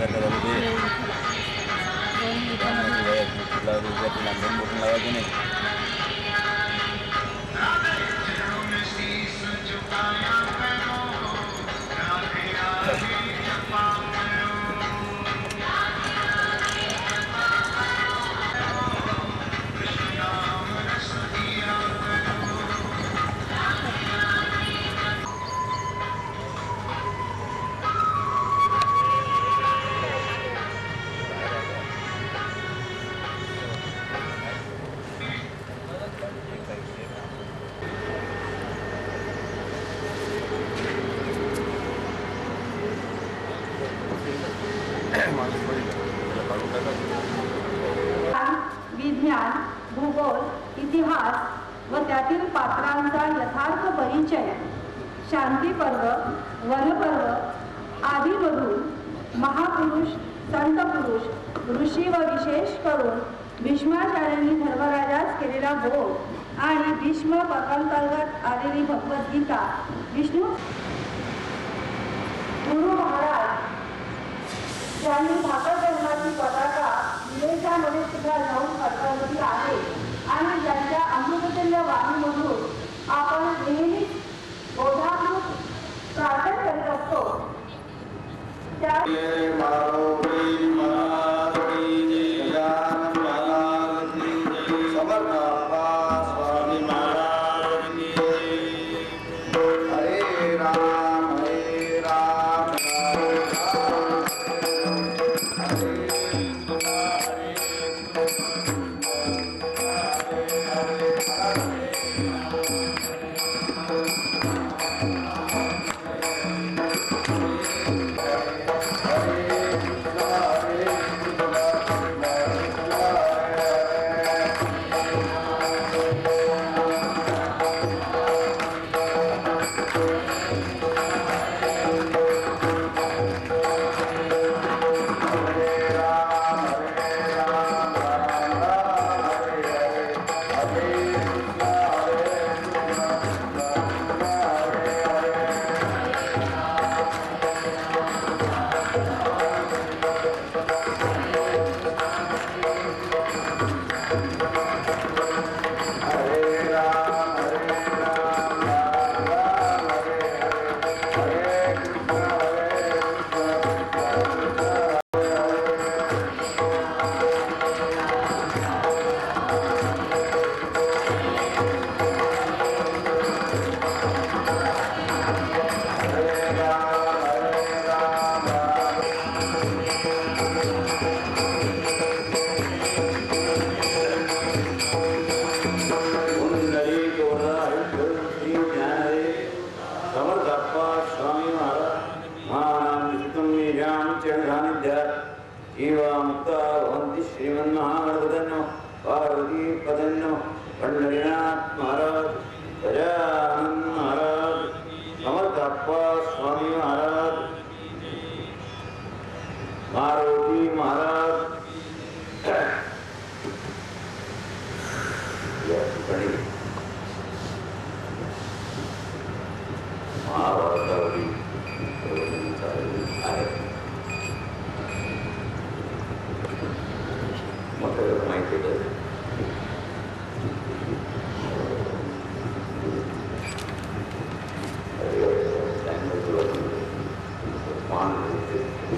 सारखं झालं ते कामाची वयात कुठला विद्यार्थी लांबून मोठून लावायचं नाही विज्ञान भूगोल इतिहास व त्यातील पात्रांचा यथार्थ परिचय. शांती पर्व वनपर्व आदीमधून महापुरुष संत पुरुष ऋषी व विशेष करून भीष्माचार्यांनी धर्मराजास केलेला बोध आणि भीष्म पर्वांतर्गत आलेली भगवद्गीता विष्णू गुरु महाराज ज्यांनी भाकड सुद्धा जाऊन फडकवली आहे? आणि ज्यांच्या अमृततुल्य वाणीमधून मुक्ता भवन्ति श्रीमन्महागणपतन्नो पार्वती पदन्नो पंढरीनाथ महाराज गजानन महाराज समर्थप्पा स्वामी महाराज पार्वती महाराज। या ठिकाणी people.